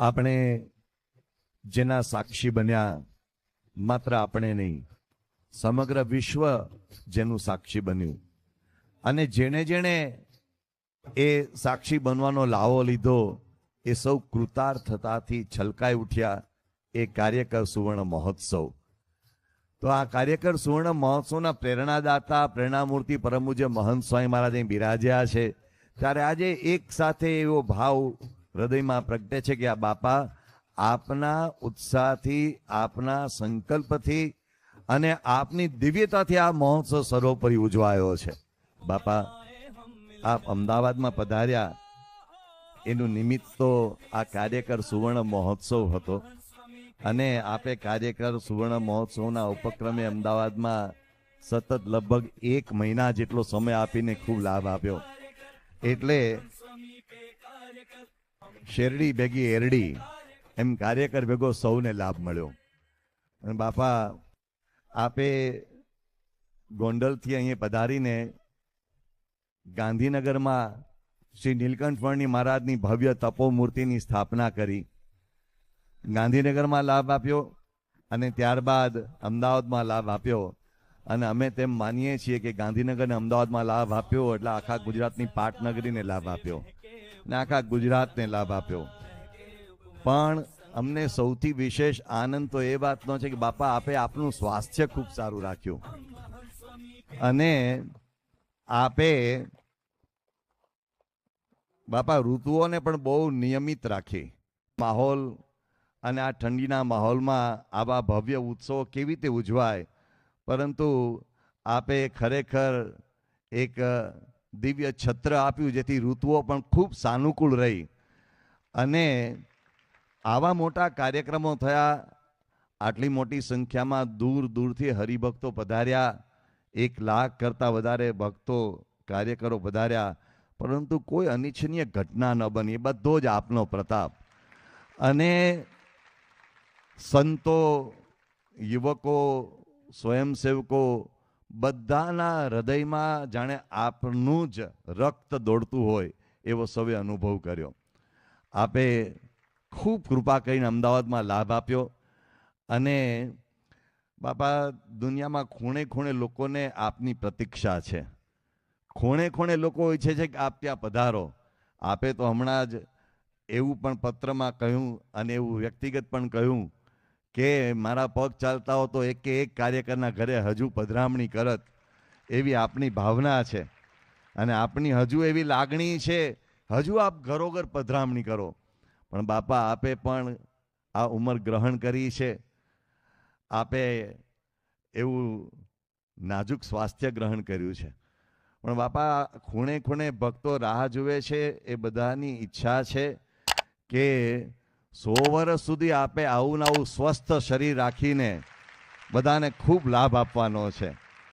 આપણે જેના સાક્ષી બન્યા માત્ર આપણે નહીં, સમગ્ર વિશ્વ જેનું સાક્ષી બન્યું. અને જેણે જેણે એ સાક્ષી બનવાનો લાવો લીધો, એ સૌ કૃતાર્થતાથી છલકાઈ ઉઠ્યા એ કાર્યકર સુવર્ણ મહોત્સવ. તો આ કાર્યકર સુવર્ણ મહોત્સવના પ્રેરણાદાતા, પ્રેરણામૂર્તિ પરમ પૂજ્ય મહંત સ્વામી મહારાજ બિરાજ્યા છે. ત્યારે આજે એક સાથે એવો ભાવ હૃદયમાં પ્રગટે છે કે આ બાપા આપના ઉત્સાહથી, આપના સંકલ્પથી અને આપની દિવ્યતાથી આ મહોત્સવ સર્વોપરી ઉજવાયો છે. બાપા, આપ અમદાવાદમાં પધાર્યા. એનું નિમિત્ત તો આ કાર્યકર સુવર્ણ મહોત્સવ હતો અને આપે કાર્યકર સુવર્ણ મહોત્સવના ઉપક્રમે અમદાવાદમાં સતત લગભગ એક મહિના જેટલો સમય આપીને ખૂબ લાભ આપ્યો. એટલે શેરડી ભેગી એરડી. એમ કાર્યકર ભેગો સૌને લાભ મળ્યો. અને બાપા, આપે ગોંડલથી અહીંયા પધારીને ગાંધીનગરમાં શ્રી નીલકંઠ વર્ણી મહારાજની ભવ્ય તપોમૂર્તિની સ્થાપના કરી. ગાંધીનગરમાં લાભ આપ્યો અને ત્યારબાદ અમદાવાદમાં લાભ આપ્યો. અને અમે તેમ માનીએ છીએ કે ગાંધીનગર અને અમદાવાદમાં લાભ આપ્યો એટલે આખા ગુજરાતની પાટનગરીને લાભ આપ્યો. ને આખા ગુજરાતને લાભ આપ્યો. પણ અમને સૌથી વિશેષ આનંદ તો એ વાતનો છે કે બાપા, આપે આપનું સ્વાસ્થ્ય ખૂબ સારું રાખ્યું. અને આપે બાપા, ઋતુઓને પણ બહુ નિયમિત રાખી. માહોલ અને આ ઠંડીના માહોલમાં આવા ભવ્ય ઉત્સવો કેવી રીતે ઉજવાય? પરંતુ આપે ખરેખર એક દિવ્ય છત્ર આપ્યું જેથી ઋતુઓ પણ ખૂબ સાનુકૂળ રહી. અને આવા મોટા કાર્યક્રમો થયા, આટલી મોટી સંખ્યામાં દૂર દૂરથી હરિભક્તો પધાર્યા, એક લાખ કરતાં વધારે ભક્તો કાર્યકરો પધાર્યા, પરંતુ કોઈ અનિચ્છનીય ઘટના ન બની બધો જ આપનો પ્રતાપ. અને સંતો, યુવકો, સ્વયંસેવકો બધાના હૃદયમાં જાણે આપનું જ રક્ત દોડતું હોય એવો સૌએ અનુભવ કર્યો. આપે ખૂબ કૃપા કરીને અમદાવાદમાં લાભ આપ્યો અને બાપા, દુનિયામાં ખૂણે ખૂણે લોકોને આપની પ્રતીક્ષા છે. ખૂણે ખૂણે લોકો ઈચ્છે છે કે આપ ત્યાં પધારો. આપે તો હમણાં જ એવું પણ પત્રમાં કહ્યું અને એવું વ્યક્તિગત પણ કહ્યું કે મારા પગ ચાલતા હો તો એક એક કાર્યકરના ઘરે હજુ પધરામણી કરત, એવી આપની ભાવના છે. અને આપની હજુ એવી લાગણી છે, હજુ આપ ઘરોઘર પધરામણી કરો. પણ બાપા, આપે પણ આ ઉંમર ગ્રહણ કરી છે. આપે એવું નાજુક સ્વાસ્થ્ય ગ્રહણ કર્યું છે. પણ બાપા, ખૂણે ખૂણે ભક્તો રાહ જુએ છે, એ બધાની ઈચ્છા છે કે સો વર્ષ સુધી આપે આવું આવું સ્વસ્થ શરીર રાખીને બધાને ખૂબ લાભ આપવાનો છે.